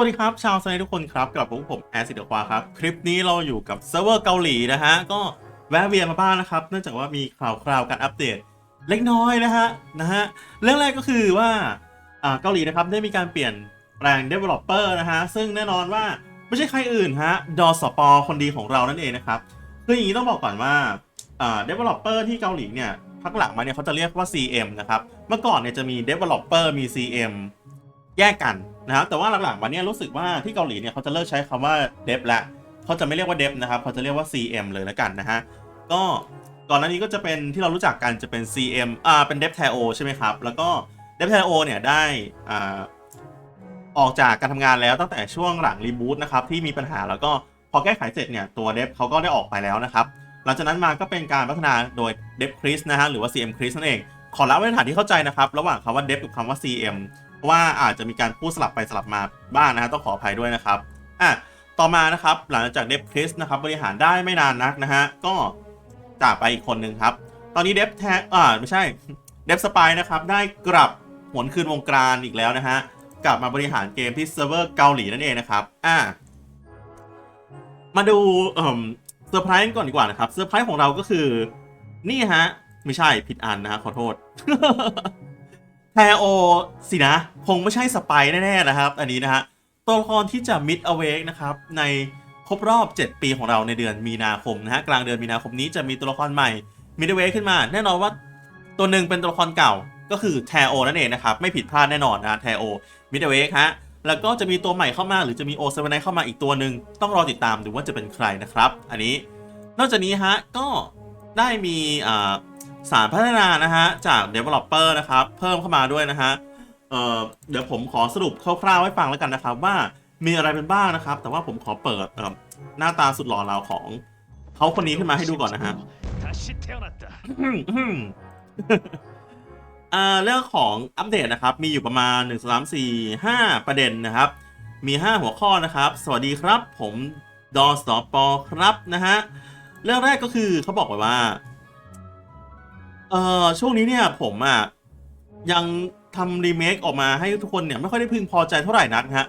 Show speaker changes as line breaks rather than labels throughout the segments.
วัสดีครับ ชาวสไนทุกคนครับกลับมาพบกับผมแอซิเดควาครับ คลิปนี้เราอยู่กับเซิร์ฟเวอร์เกาหลีนะฮะ ก็แวะเวียนมาบ้างนะครับ เนื่องจากว่ามีข่าวคราวการอัปเดตเล็กน้อยนะฮะนะฮะเรื่องแรกก็คือว่าอ่าเกาหลีนะครับได้มีการเปลี่ยนแปลง Developer นะฮะ ซึ่งแน่นอนว่าไม่ใช่ใครอื่นฮะดอสปอคนดีของเรานั่นเองนะครับคืออย่างนี้ต้องบอกก่อนว่าอ่า Developer ที่เกาหลีเนี่ยพักหลังมาเนี่ยเขาจะเรียกว่า CM นะครับเมื่อก่อนเนี่ยจะมี Developer มี CM แยกกัน นะครับแต่ว่าหลังๆมาเนี่ยรู้สึกว่าที่เกาหลีเนี่ยเขาจะเลิกใช้คำว่า dev ละเขาจะไม่เรียกว่า dev นะครับเขาจะเรียกว่า CM เลยแล้วกันนะฮะก็ก่อนหน้านี้ก็จะเป็นที่เรารู้จักกันจะเป็น CM อ่าเป็น dev t a o ใช่ไหมครับ แล้วก็ dev t a o เนี่ยได้อ่าออกจากการทำงานแล้วตั้งแต่ช่วงหลังรีบูตนะครับที่มีปัญหาแล้วก็พอแก้ไขเสร็จเนี่ยตัว dev เขาก็ได้ออกไปแล้วนะครับหลังจากนั้นมาก็เป็นการพัฒนาโดย dev Chris นะฮะหรือว่า CM Chris นั่นเองขอละไว้ในฐานที่เข้าใจนะครับ ระหว่างคำว่า dev กับคำว่า CM เพราะว่าอาจจะมีการพูดสลับไปสลับมาบ้างนะฮะต้องขออภัยด้วยนะครับอะต่อมานะครับหลังจากเดฟคริสนะครับบริหารได้ไม่นานนักนะฮะก็จากไปอีกคนหนึ่งครับ ตอนนี้เดฟแทอ่าไม่ใช่เดฟสปายนะครับได้กลับหวนคืนวงการอีกแล้วนะฮะกลับมาบริหารเกมที่เซิร์ฟเวอร์เกาหลีนั่นเองนะครับอะมาดูเอ่อเซอร์ไพรส์ก่อนดีกว่านะครับเซอร์ไพรส์ของเราก็คือ นี่ฮะ ไม่ใช่ผิดอันนะฮะขอโทษ แทโอสินะ คงไม่ใช่สไปร์แน่ๆนะครับ อันนี้นะฮะตัวละครที่จะมิดอเวกนะครับ ในครบรอบ 7 ปีของเราในเดือนมีนาคมนะฮะกลางเดือนมีนาคมนี้จะมีตัวละครใหม่มิดอเวกขึ้นมา แน่นอนว่าตัวหนึ่งเป็นตัวละครเก่าก็คือแทโอนั่นเองนะครับ ไม่ผิดพลาดแน่นอนนะแทโอมิดอเวกฮะแล้วก็จะมีตัวใหม่เข้ามา หรือจะมีโอเซเวนไนเข้ามาอีกตัวหนึ่งต้องรอติดตามดูว่าจะเป็นใครนะครับ อันนี้ นอกจากนี้ฮะก็ได้มีอ่า สารพัฒนานะฮะจาก Developer นะครับ เพิ่มเข้ามาด้วยนะฮะเเดี๋ยวผมขอสรุปคร่าวๆให้ฟังแล้วกันนะครับ ว่ามีอะไรเป็นบ้างนะครับ แต่ว่าผมขอเปิดหน้าตาสุดหล่อเราของเขาคนนี้ขึ้นมาให้ดูก่อนนะฮะเรื่องของอัปเดตนะครับ มีอยู่ประมาณ 1 3 4 5 ประเด็นนะครับ มี 5 หัวข้อนะครับ สวัสดีครับ ผมดอสตอปอครับนะฮะ เรื่องแรกก็คือเขาบอกไว้ว่า เอ่อช่วงนี้เนี่ยผมอะยังทำรีเมคออกมาให้ทุกคนเนี่ยไม่ค่อยได้พึงพอใจเท่าไหร่นักฮะ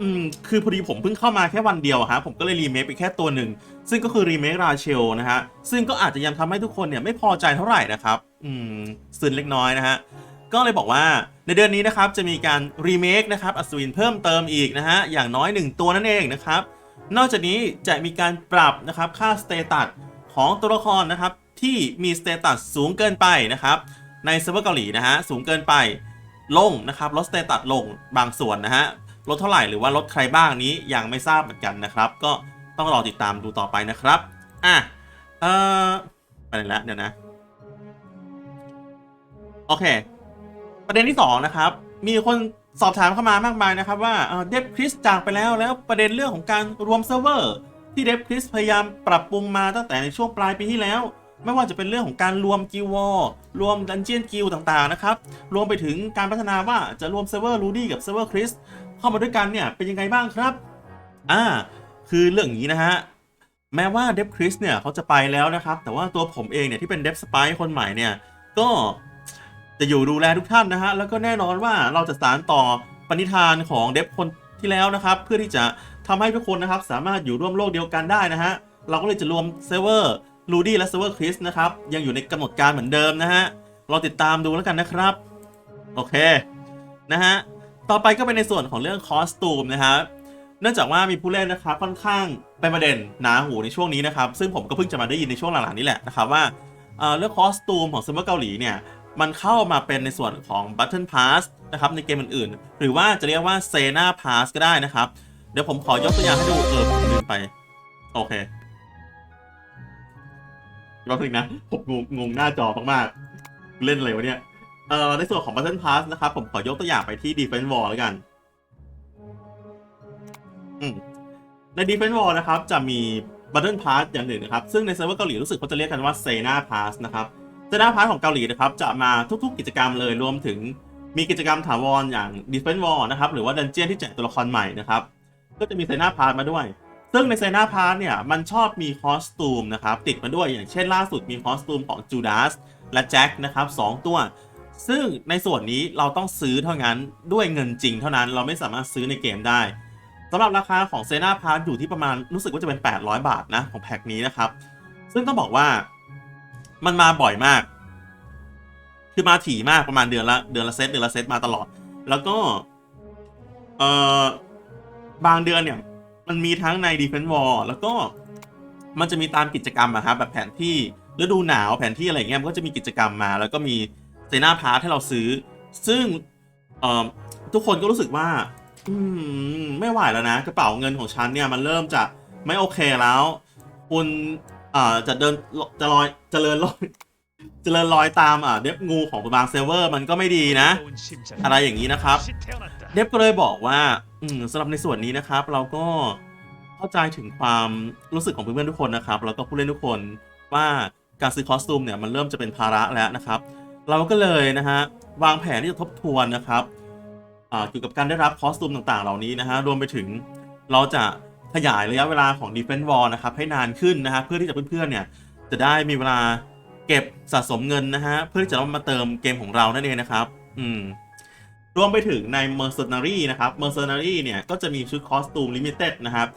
อืมคือพอดีผมเพิ่งเข้ามาแค่วันเดียวอะฮะผมก็เลยรีเมคไปแค่ตัวหนึ่ง ซึ่งก็คือรีเมคราเชลนะฮะ ซึ่งก็อาจจะยังทำให้ทุกคนเนี่ยไม่พอใจเท่าไหร่นะครับ อืมซึนเล็กน้อยนะฮะ ก็เลยบอกว่าในเดือนนี้นะครับจะมีการรีเมคนะครับอัศวินเพิ่มเติมอีกนะฮะ อย่างน้อย 1 ตัวนั่นเองนะครับ นอกจากนี้จะมีการปรับนะครับค่าสเตตัสของตัวละครนะครับ ที่มีสเตตัสสูงเกินไปนะครับในเซิร์ฟเวอร์เกาหลีนะฮะสูงเกินไปลงนะครับลดสเตตัสลงบางส่วนนะฮะลดเท่าไหร่หรือว่าลดใครบ้างนี้ยังไม่ทราบเหมือนกันนะครับ ก็ต้องรอติดตามดูต่อไปนะครับอะเอ่อไปไหนแล้วเดี๋ยวนะโอเค ประเด็นที่2นะครับมีคนสอบถามเข้ามามากมายนะครับว่าเดฟคริสจากไปแล้วแล้วประเด็นเรื่องของการรวมเซิร์ฟเวอร์ที่เดฟคริสพยายามปรับปรุงมาตั้งแต่ในช่วงปลายปีที่แล้ว ไม่ว่าจะเป็นเรื่องของการรวมกิวอลรวมดันเจียนกิลต่างๆนะครับ รวมไปถึงการพัฒนาว่าจะรวมเซิร์ฟเวอร์รูดี้กับเซิร์ฟเวอร์คริสเข้ามาด้วยกันเนี่ยเป็นยังไงบ้างครับ อ่า คือเรื่องนี้นะฮะ แม้ว่าเดฟคริสเนี่ยเขาจะไปแล้วนะครับ แต่ว่าตัวผมเองเนี่ยที่เป็นเดฟสไปคนใหม่เนี่ย ก็จะอยู่ดูแลทุกท่านนะฮะ แล้วก็แน่นอนว่าเราจะสานต่อปณิธานของเดฟคนที่แล้วนะครับ เพื่อที่จะทำให้ทุกคนนะครับสามารถอยู่ร่วมโลกเดียวกันได้นะฮะ เราก็เลยจะรวมเซิร์ฟเวอร์ ลูดี้และเซิร์ฟเวอร์คริสนะครับ ยังอยู่ในกำหนดการเหมือนเดิมนะฮะเราติดตามดูแล้วกันนะครับ โอเค นะฮะ ต่อไปก็เป็นในส่วนของเรื่องคอสตูมนะครับเนื่องจากว่ามีผู้เล่นนะครับค่อนข้างเป็นประเด็นหนาหูในช่วงนี้นะครับ ซึ่งผมก็เพิ่งจะมาได้ยินในช่วงหลังๆนี้แหละนะครับว่าเรื่องคอสตูมของเซิร์ฟเวอร์เกาหลีเนี่ยมันเข้ามาเป็นในส่วนของ Button Pass นะครับในเกมอื่นๆ หรือว่าจะเรียกว่า Sena Pass ก็ได้นะครับ เดี๋ยวผมขอยกตัวอย่างให้ดูเออผมลืมไป โอเค รอบนึงนะผมงงงงหน้าจอมากๆ เล่นอะไรวะเนี่ย เอ่อในส่วนของ Button Pass นะครับ ผมขอยกตัวอย่างไปที่ Defense Wall แล้วกัน อืมใน Defense Wall นะครับ จะมี Button Pass อย่างหนึ่งนะครับ ซึ่งในเซิร์ฟเวอร์เกาหลีรู้สึกเขาจะเรียกกันว่า Sena Pass นะครับเซนาพาร์ทของเกาหลีนะครับจะมาทุกๆ กิจกรรมเลยรวมถึงมีกิจกรรมถาวรอย่าง Defense Wall นะครับหรือว่าดันเจียนที่แจกตัวละครใหม่นะครับก็จะมีเซนาพาร์ทมาด้วย ซึ่งในเซนาพาร์ทเนี่ยมันชอบมีคอสตูมนะครับติดมาด้วยอย่างเช่นล่าสุดมีคอสตูมของจูดาสและแจ็คนะครับสองตัว ซึ่งในส่วนนี้เราต้องซื้อเท่านั้นด้วยเงินจริงเท่านั้นเราไม่สามารถซื้อในเกมได้สำหรับราคาของเซนาพาร์อยู่ที่ประมาณรู้สึกว่าจะเป็น 800 บาทนะของแพ็คนี้นะครับ ซึ่งต้องบอกว่ามันมาบ่อยมาก คือมาถี่มากประมาณเดือนละเดือนละเซตเดือนละเซตมาตลอด แล้วก็เอ่อบางเดือนเนี่ย มันมีทั้งใน Defense War แล้วก็มันจะมีตามกิจกรรมอะครับแบบแผนที่ฤดูหนาวแผนที่อะไรเงี้ยมันก็จะมีกิจกรรมมา แล้วก็มีเซนาพาร์ทให้เราซื้อ ซึ่งทุกคนก็รู้สึกว่า อืมไม่ไหวแล้วนะ กระเป๋าเงินของฉันเนี่ยมันเริ่มจะไม่โอเคแล้ว คุณจะเดินจะลอยจะเจริญลอยจะเจริญลอยตามอ่าเดฟงูของบางเซเวอร์ มันก็ไม่ดีนะ อะไรอย่างนี้นะครับ เดฟก็เลยบอกว่าอืมสำหรับในส่วนนี้นะครับ เราก็เข้าใจถึงความรู้สึกของเพื่อนๆทุกคนนะครับ แล้วก็ผู้เล่นทุกคนว่าการซื้อคอสตูมเนี่ยมันเริ่มจะเป็นภาระแล้วนะครับ เราก็เลยนะฮะวางแผนที่จะทบทวนนะครับเกี่ยวกับการได้รับคอสตูมต่างๆ เหล่านี้นะฮะรวมไปถึงเราจะขยายระยะเวลาของ Defense Wall นะครับให้นานขึ้นนะฮะเพื่อที่จะเพื่อนๆเนี่ยจะได้มีเวลาเก็บสะสมเงินนะฮะเพื่อที่จะมาเติมเกมของเรานั่นเองนะครับ อืม รวมไปถึงใน Mercenary นะครับ Mercenary เนี่ยก็จะมีชุดคอสตูมลิมิเต็ดนะครับ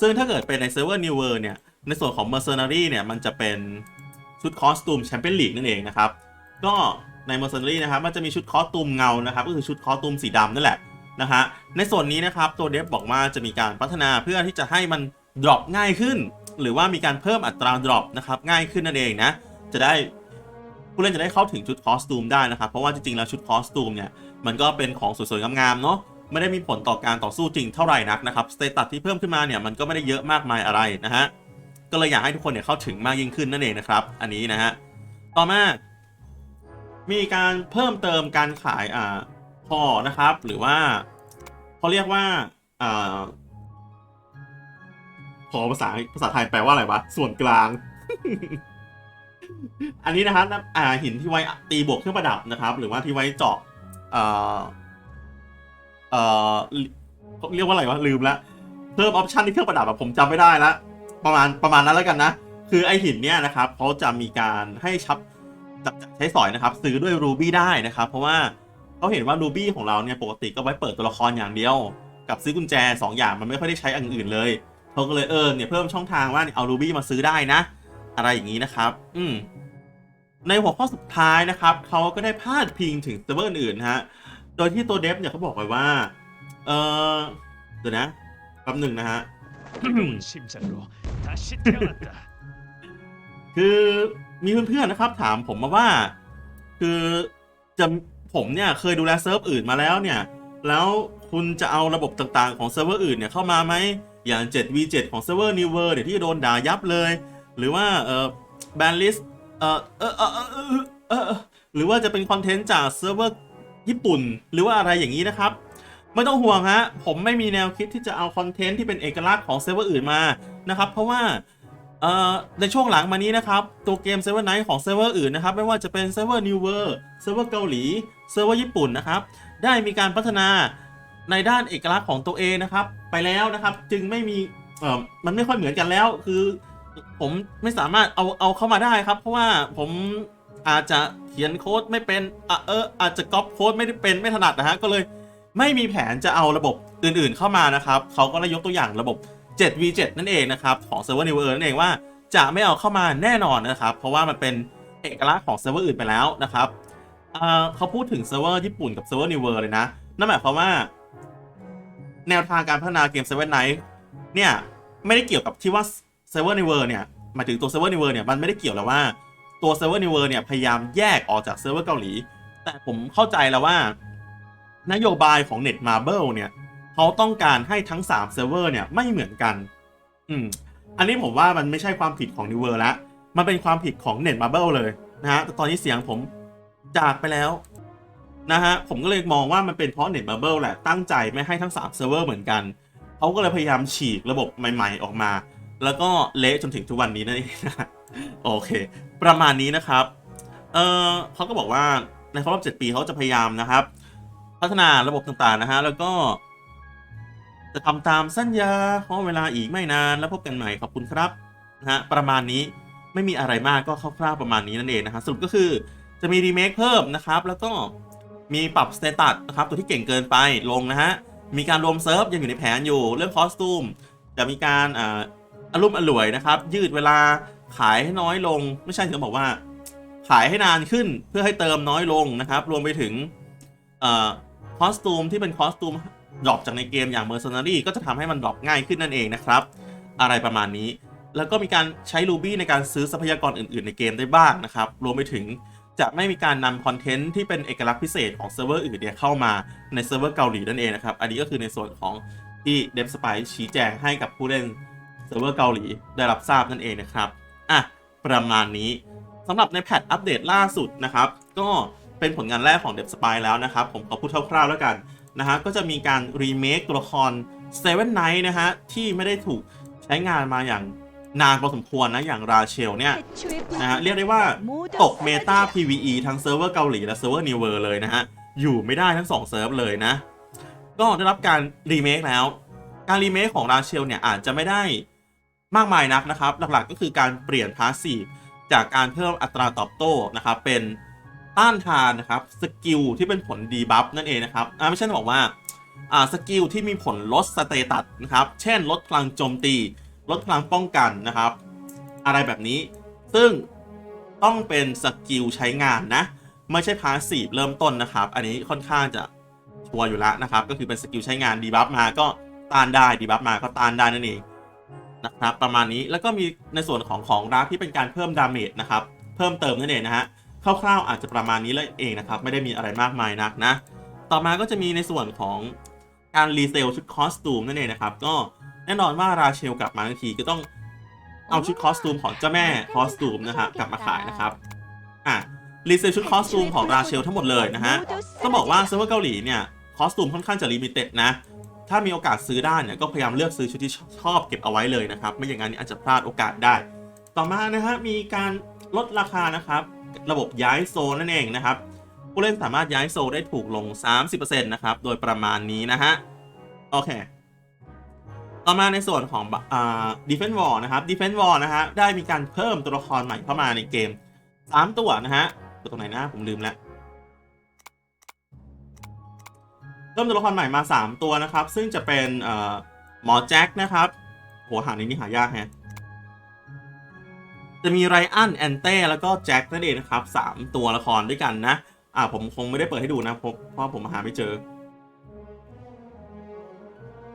ซึ่งถ้าเกิดเป็นในเซิร์ฟเวอร์ New World เนี่ย ในส่วนของ Mercenary เนี่ยมันจะเป็นชุดคอสตูมแชมเปี้ยนลีกนั่นเองนะครับ ก็ใน Mercenary นะครับมันจะมีชุดคอสตูมเงานะครับ ก็คือชุดคอสตูมสีดำนั่นแหละนะฮะ ในส่วนนี้นะครับตัวเดฟบอกว่าจะมีการพัฒนาเพื่อที่จะให้มันดรอปง่ายขึ้น หรือว่ามีการเพิ่มอัตราดรอปนะครับง่ายขึ้นนั่นเองนะ จะได้ ผู้เล่นจะได้เข้าถึงชุดคอสตูมได้นะครับ เพราะว่าจริงๆแล้วชุดคอสตูมเนี่ยมันก็เป็นของสวยๆงามๆเนาะไม่ได้มีผลต่อการต่อสู้จริงเท่าไหร่นักนะครับสเตตัสที่เพิ่มขึ้นมาเนี่ยมันก็ไม่ได้เยอะมากมายอะไรนะฮะก็เลยอยากให้ทุกคนเนี่ยเข้าถึงมากยิ่งขึ้นนั่นเองนะครับ อันนี้นะฮะต่อมา มีการเพิ่มเติมการขายอ่าพอนะครับ หรือว่าเขาเรียกว่าอ่าพอภาษาภาษาไทยแปลว่าอะไรวะส่วนกลาง อันนี้นะครับอ่าหินที่ไว้ตีบวกเครื่องประดับนะครับ หรือว่าที่ไว้เจาะเอ่อเอ่อเขาเรียกว่าอะไรวะลืมละเพิ่มออปชันที่เครื่องประดับอะผมจำไม่ได้ละประมาณประมาณนั้นแล้วกันนะ คือไอหินเนี่ยนะครับเขาจะมีการให้ชับจับใช้สอยนะครับ ซื้อด้วยรูบี้ได้นะครับ เพราะว่าเขาเห็นว่ารูบี้ของเราเนี่ยปกติก็ไว้เปิดตัวละครอย่างเดียว กับซื้อกุญแจ 2 อย่างมันไม่ค่อยได้ใช้อันอื่นเลยเขาก็เลยเออเนี่ยเพิ่มช่องทางว่าเอารูบี้มาซื้อได้นะ อะไรอย่างนี้นะครับ อืในหัวข้อสุดท้ายนะครับ เขาก็ได้พาดพิงถึงเซิร์ฟเวอร์อื่นนะฮะ โดยที่ตัวเดฟเนี่ยเขาบอกไปว่า เออเดี๋ยวนะแป๊บหนึ่งนะฮะ คือมีเพื่อนๆนะครับ ถามผมมาว่า คือจะผมเนี่ยเคยดูแลเซิร์ฟอื่นมาแล้วเนี่ย แล้วคุณจะเอาระบบต่างๆของเซิร์ฟเวอร์อื่นเนี่ยเข้ามาไหม อย่าง 7v7 ของเซิร์ฟเวอร์นิวเวอร์เดี่ยที่โดนด่ายับเลย หรือว่าเออแบนลิสเออเออเออเออหรือว่าจะเป็นคอนเทนต์จากเซิร์ฟเวอร์ญี่ปุ่น หรือว่าอะไรอย่างนี้นะครับ ไม่ต้องห่วงฮะผมไม่มีแนวคิดที่จะเอาคอนเทนต์ที่เป็นเอกลักษณ์ของเซิร์ฟเวอร์อื่นมานะครับ เพราะว่าเอ่อในช่วงหลังมานี้นะครับ ตัวเกมเซิร์ฟเวอร์ไนท์ของเซิร์ฟเวอร์อื่นนะครับ ไม่ว่าจะเป็นเซิร์ฟเวอร์นิวเวอร์เซิร์ฟเวอร์เกาหลีเซิร์ฟเวอร์ญี่ปุ่นนะครับ ได้มีการพัฒนาในด้านเอกลักษณ์ของตัวเองนะครับ ไปแล้วนะครับ จึงไม่มีเอ่อมันไม่ค่อยเหมือนกันแล้ว คือ ผมไม่สามารถเอาเอาเข้ามาได้ครับ เพราะว่าผมอาจจะเขียนโค้ดไม่เป็นอะเอออาจจะก๊อปโค้ดไม่ได้เป็นไม่ถนัดนะฮะก็เลยไม่มีแผนจะเอาระบบอื่นๆเข้ามานะครับเขาก็ได้ยกตัวอย่างระบบ 7v7 นั่นเองนะครับของเซิร์ฟเวอร์นิวเออร์นั่นเองว่าจะไม่เอาเข้ามาแน่นอนนะครับ เพราะว่ามันเป็นเอกลักษณ์ของเซิร์ฟเวอร์อื่นไปแล้วนะครับเขาพูดถึงเซิร์ฟเวอร์ญี่ปุ่นกับเซิร์ฟเวอร์นิวเวอร์เลยนะนั่นหมายความว่า แนวทางการพัฒนาเกม Seven Night เนี่ยไม่ได้เกี่ยวกับที่ว่า ซิร์ฟเวอร์นิวเวอร์เนี่ยหมายถึงตัวเซิร์ฟเวอร์นิวเวอร์เนี่ยมันไม่ได้เกี่ยวแล้วว่าตัวเซิร์ฟเวอร์นิวเวอร์เนี่ยพยายามแยกออกจากเซิร์ฟเวอร์เกาหลี แต่ผมเข้าใจแล้วว่า นโยบายของ Netmarble เนี่ยเขาต้องการให้ทั้ง3เซิร์ฟเวอร์เนี่ยไม่เหมือนกัน อืมอันนี้ผมว่ามันไม่ใช่ความผิดของ New World ละมันเป็นความผิดของ Netmarble เลยนะฮะแต่ตอนนี้เสียงผมจากไปแล้วนะฮะผมก็เลยมองว่ามันเป็นเพราะ Netmarble แหละตั้งใจไม่ให้ทั้ง3เซิร์ฟเวอร์เหมือนกันเขาก็เลยพยายามฉีกระบบใหม่ ๆ ออกมา แล้วก็เละจนถึงทุกวันนี้นั่นเองนะโอเค ประมาณนี้นะครับ เออเขาก็บอกว่าในครอบ7ปีเขาจะพยายามนะครับ พัฒนาระบบต่างๆนะฮะแล้วก็ จะทำตามสัญญาขอเวลาอีกไม่นานแล้วพบกันใหม่ขอบคุณครับนะฮะประมาณนี้ไม่มีอะไรมากก็คร่าวๆประมาณนี้นั่นเองนะฮะสรุปก็คือจะมีรีเมคเพิ่มนะครับ แล้วก็มีปรับสเตตัสนะครับตัวที่เก่งเกินไปลงนะฮะมีการรวมเซิร์ฟยังอยู่ในแผนอยู่เรื่องคอสตูมจะมีการอ่า อารมณ์อร่วยนะครับ ยืดเวลาขายให้น้อยลง ไม่ใช่ถึงบอกว่า ขายให้นานขึ้นเพื่อให้เติมน้อยลงนะครับ รวมไปถึงคอสตูมที่เป็นคอสตูมดรอปจากในเกมอย่าง Mercenary ก็จะทำให้มันดรอปง่ายขึ้นนั่นเองนะครับ อะไรประมาณนี้ แล้วก็มีการใช้ Ruby ในการซื้อทรัพยากรอื่น ๆ ในเกมได้บ้างนะครับ รวมไปถึงจะไม่มีการนำคอนเทนต์ที่เป็นเอกลักษณ์พิเศษของเซิร์ฟเวอร์อื่นเนี่ยเข้ามาในเซิร์ฟเวอร์เกาหลีนั่นเองนะครับ อันนี้ก็คือในส่วนของที่ d e v s p y ชี้แจงให้กับผู้เล่น เซิร์ฟเวอร์เกาหลีได้รับทราบนั่นเองนะครับอะประมาณนี้สำหรับในแพทอัปเดตล่าสุดนะครับ ก็เป็นผลงานแรกของ d e v s p y แล้วนะครับ ผมขอพูดคร่าวๆแล้วกันนะฮะก็จะมีการรีเมคตัวละคร Seven Knight นะฮะที่ไม่ได้ถูกใช้งานมาอย่างนานพอสมควรนะ อย่างราเชลเนี่ยนะฮะเรียกได้ว่าตกเมตา PVE ทั้งเซิร์ฟเวอร์เกาหลีและเซิร์ฟเวอร์นิวเวอร์เลยนะฮะ อยู่ไม่ได้ทั้ง 2 เซิร์ฟเลยนะ ก็ได้รับการรีเมคแล้ว การรีเมคของราเชลเนี่ยอาจจะไม่ได้ มากมายนักนะครับ หลักๆก็คือการเปลี่ยนพาสซีฟจากการเพิ่มอัตราตอบโต้นะครับเป็นต้านทานนะครับสกิลที่เป็นผลดีบัฟนั่นเองนะครับอ่าไม่ใช่บอกว่าอ่าสกิลที่มีผลลดสเตตัสนะครับเช่นลดพลังโจมตี ลดพลังป้องกันนะครับ อะไรแบบนี้ ซึ่งต้องเป็นสกิลใช้งานนะ ไม่ใช่พาสซีฟเริ่มต้นนะครับ อันนี้ค่อนข้างจะชัวร์อยู่แล้วนะครับ ก็คือเป็นสกิลใช้งานดีบัฟมาก็ต้านได้ดีบัฟมาก็ต้านได้นั่นเอง นะครับ ประมาณนี้แล้วก็มีในส่วนของของรักที่เป็นการเพิ่มดาเมจนะครับ เพิ่มเติมนั่นเองนะฮะคร่าวๆอาจจะประมาณนี้เลยเองนะครับ ไม่ได้มีอะไรมากมายนักนะ ต่อมาก็จะมีในส่วนของการรีเซลชุดคอสตูมนั่นเองนะครับ ก็แน่นอนว่าราเชลกลับมาทันทีก็ต้องเอาชุดคอสตูมของเจ้าแม่คอสตูมนะฮะกลับมาขายนะครับอะรีเซลชุดคอสตูมของราเชลทั้งหมดเลยนะฮะต้องบอกว่าเซิร์ฟเวอร์เกาหลีเนี่ยคอสตูมค่อนข้างจะลิมิเต็ดนะ ถ้ามีโอกาสซื้อได้เนี่ยก็พยายามเลือกซื้อชุดที่ชอบเก็บเอาไว้เลยนะครับ ไม่อย่างนั้นอาจจะพลาดโอกาสได้ ต่อมานะฮะมีการลดราคานะครับ ระบบย้ายโซนนั่นเองนะครับ ผู้เล่นสามารถย้ายโซนได้ถูกลง 30%นะครับ โดยประมาณนี้นะฮะ โอเค ต่อมาในส่วนของอ่า Defense Wall นะครับ Defense Wall นะฮะได้มีการเพิ่มตัวละครใหม่เข้ามาในเกม 3 ตัวนะฮะตัวตรงไหนนะผมลืมแล้ว เพิ่มตัวละครใหม่มา 3 ตัวนะครับ ซึ่งจะเป็นหมอแจ็คนะครับโหหาในนี้หายากแฮะจะมีไรอันแอนเต้แล้วก็แจ็คนั่นเองนะครับ 3 ตัวละครด้วยกันนะ อ่าผมคงไม่ได้เปิดให้ดูนะเพราะเพราะผมหาไม่เจอ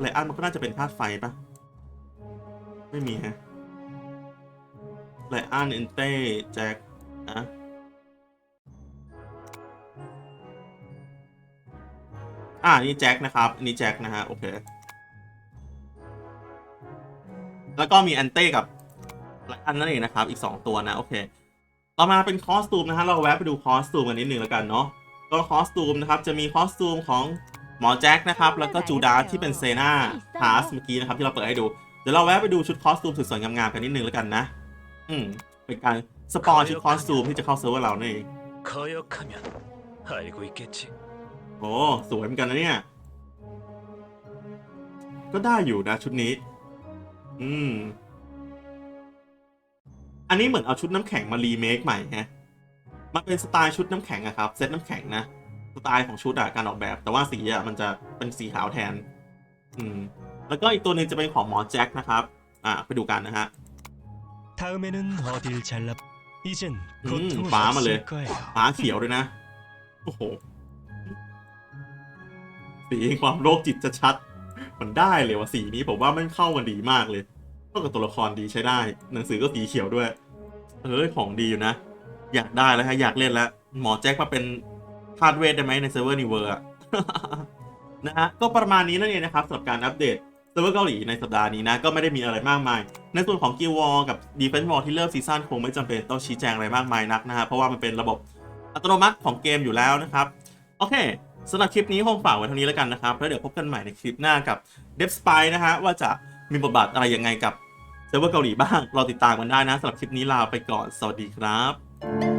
ไลอันมันก็น่าจะเป็นธาตุไฟปะไม่มีฮะไลอันเอนเต้แจ็คนะ อ่านี่แจ็คนะครับ อันนี่แจ็คนะฮะ โอเค แล้วก็มีแอนเต้กับอันนั่นเองนะครับ อีก 2 ตัวนะ โอเค ต่อมาเป็นคอสตูมนะฮะ เราแวะไปดูคอสตูมกันนิดนึงแล้วกันเนาะ ก็คอสตูมนะครับ จะมีคอสตูมของหมอแจ็คนะครับ แล้วก็จูดาที่เป็นเซนาฮาร์สเมื่อกี้นะครับที่เราเปิดให้ดู เดี๋ยวเราแวะไปดูชุดคอสตูมสวยๆงามๆกันนิดนึงแล้วกันนะ อืม เป็นการสปอนชุดคอสตูมที่จะเข้าเซิร์ฟเวอร์เรานี่น โอ้สวยเหมือนกันนะเนี่ย ก็ได้อยู่นะชุดนี้ อืม อันนี้เหมือนเอาชุดน้ำแข็งมารีเมคใหม่ฮะ มันเป็นสไตล์ชุดน้ำแข็งอะครับ เซตน้ำแข็งนะ สไตล์ของชุดอะการออกแบบ แต่ว่าสีอะมันจะเป็นสีขาวแทน อืม แล้วก็อีกตัวหนึงจะเป็นของหมอแจ็คนะครับ อ่า ไปดูกันนะฮะ
다음에는 어딜 잘라 이젠
음,
고통은
마음을 내.
없을 거예요
ฟ้าเขียวด้วยนะ โอ้โห สีความโรคจิตจะชัด มันได้เลยว่ะสีนี้ผมว่ามันเข้ากันดีมากเลยเข้ากับตัวละครดีใช้ได้ หนังสือก็สีเขียวด้วย เออของดีอยู่นะ อยากได้แล้วฮะอยากเล่นแล้ว หมอแจ็คมาเป็นธาตุเวทได้ไหมในเซิร์ฟเวอร์นิเวอร์นะฮะก็ประมาณนี้นั่นเองนะครับสำหรับการอัปเดตเซิร์ฟเวอร์เกาหลีในสัปดาห์นี้นะ ก็ไม่ได้มีอะไรมากมาย ในส่วนของกิวอลกับ Defense Wall ที่เริ่มซีซั่นคงไม่จำเป็นต้องชี้แจงอะไรมากมายนักนะฮะเพราะว่ามันเป็นระบบอัตโนมัติของเกมอยู่แล้วนะครับ โอเค สำหรับคลิปนี้คงฝากไว้เท่านี้แล้วกันนะครับ แล้วเดี๋ยวพบกันใหม่ในคลิปหน้ากับ d e v Spy นะฮะว่าจะมีบทบาทอะไรยังไงกับเซิร์ฟเวอร์เกาหลีบ้าง รอติดตามกันได้นะสำหรับคลิปนี้ลาไปก่อน สวัสดีครับ